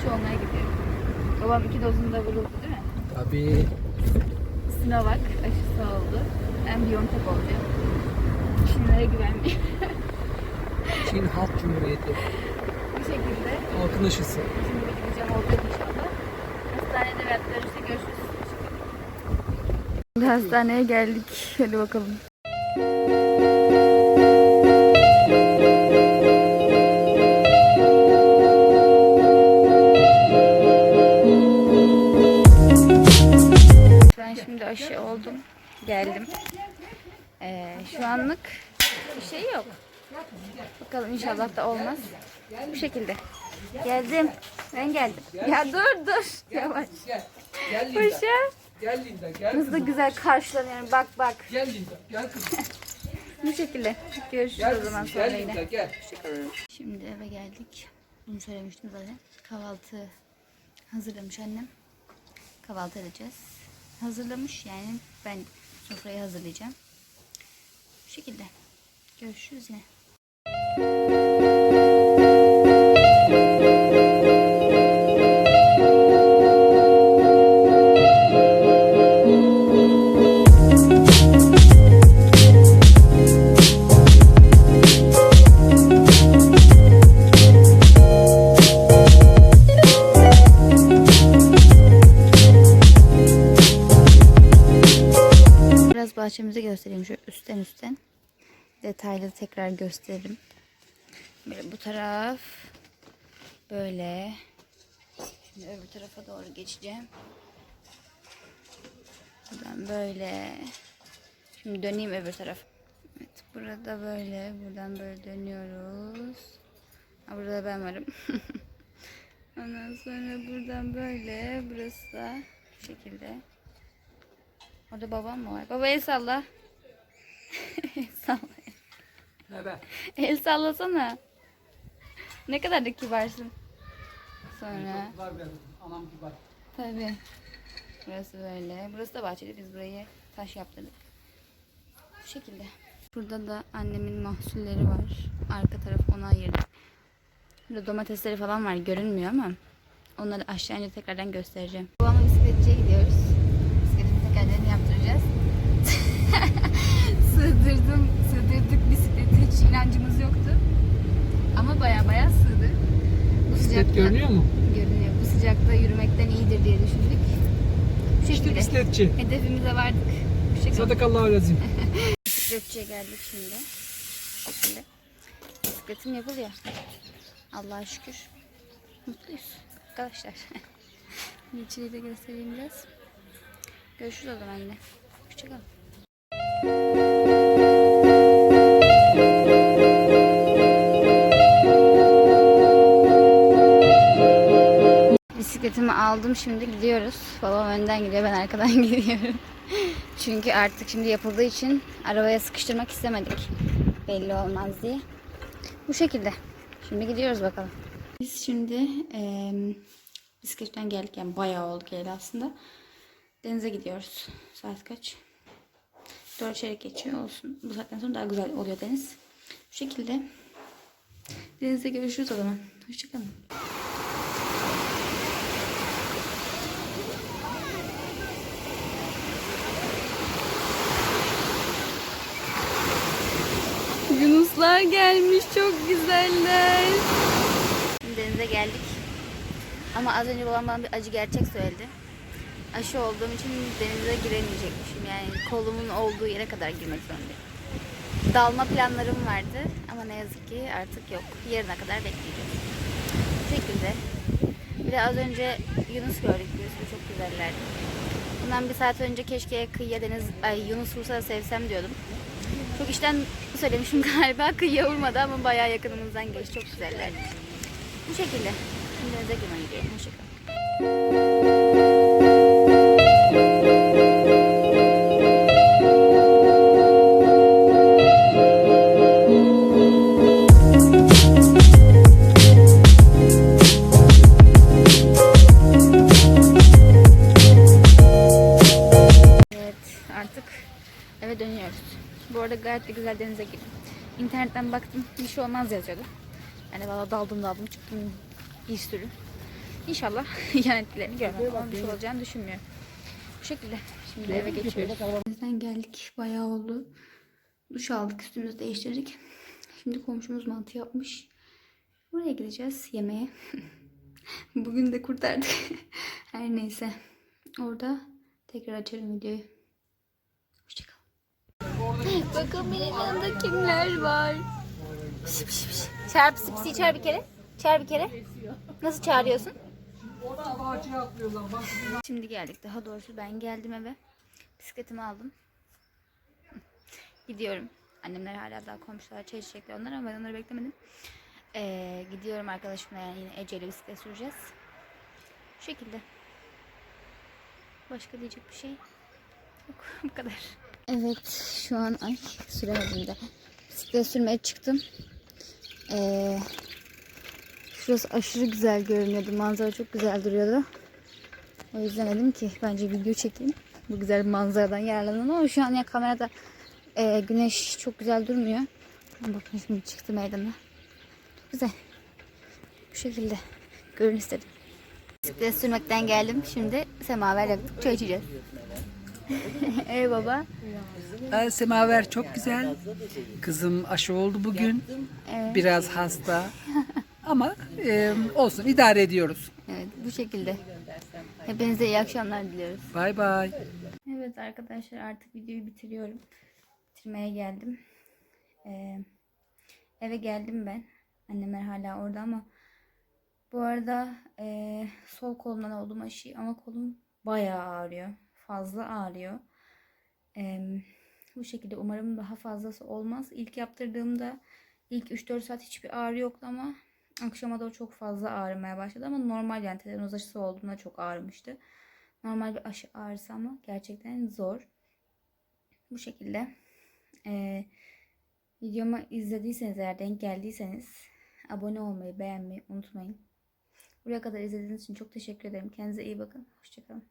aşı olmaya gidiyorum. Babam iki dozunu da vuruldu değil mi? Tabii. Sinovac aşısı oldu. Ben Biontech olacağım. Çinlere güvenmiyorum. Çin Halk Cumhuriyeti. Bu şekilde Halkın aşısı. şimdi gideceğim olacak inşallah. Hastanede ve görüşürüz. görüşürüz. Şimdi hastaneye geldik. Hadi bakalım. Anlık bir şey yok. Bakalım inşallah da olmaz. Bu şekilde. Geldim. Ben geldim. Ya dur dur. Yavaş. Paşa. Gel Linda. Gel. Nasıl da güzel karşılanıyorum. Bak bak. Gel Linda. Gel kızım. Bu şekilde. Görüşürüz Gel o zaman sonra Gel yine. Linda. Gel. Şimdi eve geldik. Bunu söylemiştim zaten. Kahvaltı hazırlamış annem. Kahvaltı edeceğiz. Hazırlamış yani ben sofrayı hazırlayacağım. Şekilde. Görüşürüz yine. Bahçemizi göstereyim şu üstten üstten. Detaylı tekrar gösteririm. Böyle bu taraf böyle. Şimdi öbür tarafa doğru geçeceğim. Buradan böyle. Şimdi döneyim öbür taraf. Evet burada böyle. Buradan böyle dönüyoruz. Ha, burada ben varım. Ondan sonra buradan böyle. Burası da şekilde. Orada babam mı var? Baba el salla. el salla. Ne be? El sallasana. Ne kadar da kibarsın. Sonra Var benim. Anam gibi var. tabii. Burası böyle. Burası da bahçeli. Biz burayı taş yaptırdık. Bu şekilde. Burada da annemin mahsulleri var. Arka taraf ona ayırdık. Burada domatesleri falan var. Görünmüyor ama onları aşağı ince tekrardan göstereceğim. Babamla bisikletçiye gidiyoruz. Tekerlerini yaptıracağız. Sığdırdım, sığdırdık bisikleti. Hiç inancımız yoktu. Ama baya baya sığdı. Bu Bisiklet görünüyor mu? Görünüyor. Bu sıcakta yürümekten iyidir diye düşündük. Bu İşte şekilde. bisikletçi. Hedefimize vardık. Bu şekilde. Sadakallahu lazım. Bisikletçiye geldik şimdi. Şimdi bisikletim yapılıyor. Allah'a şükür. Mutluyuz arkadaşlar. İçeriği de göstereyim biraz. Görüşürüz o zaman yine. Hoşçakalın. Bisikletimi aldım şimdi gidiyoruz. Babam önden gidiyor ben arkadan gidiyorum. Çünkü artık şimdi yapıldığı için arabaya sıkıştırmak istemedik. Belli olmaz diye. Bu şekilde. Şimdi gidiyoruz bakalım. Biz şimdi eee bisikletten geldik yani bayağı oldu geldi aslında. Denize gidiyoruz. Saat kaç? Dört çeyrek geçiyor olsun. Bu saatten sonra daha güzel oluyor deniz. Bu şekilde. Denizde görüşürüz o zaman. Hoşçakalın. Yunuslar gelmiş çok güzeller. Şimdi denize geldik. Ama az önce babam bana bir acı gerçek söyledi. Aşı olduğum için denize giremeyecekmişim. Yani kolumun olduğu yere kadar girmek zorundayım. Dalma planlarım vardı ama ne yazık ki artık yok. Yarına kadar bekleyeceğiz. Bu şekilde. Bir de az önce Yunus gördük. Yunus'u çok güzellerdi. Bundan bir saat önce keşke kıyıya deniz, ay Yunus vursa sevsem diyordum. Çok işten söylemişim galiba. Kıyıya vurmadı ama bayağı yakınımızdan geçti. Çok güzellerdi. Bu şekilde. Şimdi denize girmeye gidiyorum. Hoşçakalın. Dönüyoruz. Bu arada gayet de güzel denize girdim. İnternetten baktım bir şey olmaz yazıyordu. Yani valla daldım daldım çıktım bir sürü. İnşallah yan etkilerini görmem. Ama bir şey olacağını düşünmüyorum. Bu şekilde. Şimdi eve geçiyoruz. Bizden geldik. Bayağı oldu. Duş aldık. Üstümüzü değiştirdik. Şimdi komşumuz mantı yapmış. Buraya gideceğiz yemeğe. Bugün de kurtardık. Her neyse. Orada tekrar açarım videoyu. Bakın benim yanımda kimler var. Pişt, pişt, pişt. Çağır pisi pisi çağır bir kere. Çağır bir kere. Nasıl çağırıyorsun? Şimdi geldik. Daha doğrusu ben geldim eve. Bisikletimi aldım. Gidiyorum. Annemler hala daha komşular çay içecekler onlar ama ben onları beklemedim. Ee, gidiyorum arkadaşımla yani yine Ece ile bisiklet süreceğiz. Bu şekilde. Başka diyecek bir şey yok. Bu kadar. Evet şu an ay süremedim de. Bisiklet sürmeye çıktım. Ee, şurası aşırı güzel görünüyordu. Manzara çok güzel duruyordu. O yüzden dedim ki bence video çekeyim. Bu güzel manzaradan yararlanalım ama şu an ya kamerada e, güneş çok güzel durmuyor. Bakın şimdi çıktı meydana. Güzel. Bu şekilde görün istedim. Bisiklet sürmekten geldim. Şimdi semaver yaktık. Çay içeceğiz. Ey baba. Ee, Semaver çok güzel. Kızım aşı oldu bugün. Evet. Biraz hasta. Ama e, olsun idare ediyoruz. Evet bu şekilde. Hepinize iyi akşamlar diliyoruz. Bay bay. Evet arkadaşlar artık videoyu bitiriyorum. Bitirmeye geldim. Ee, eve geldim ben. Annemler hala orada ama bu arada e, sol kolumdan oldum aşı ama kolum bayağı ağrıyor. Fazla ağrıyor. Ee, bu şekilde umarım daha fazlası olmaz. İlk yaptırdığımda ilk 3-4 saat hiçbir ağrı yoktu ama akşama doğru çok fazla ağrımaya başladı ama normal yani tetanoz aşısı olduğunda çok ağrımıştı. Normal bir aşı ağrısı ama gerçekten zor. Bu şekilde. Ee, videomu izlediyseniz eğer denk geldiyseniz abone olmayı, beğenmeyi unutmayın. Buraya kadar izlediğiniz için çok teşekkür ederim. Kendinize iyi bakın. Hoşçakalın.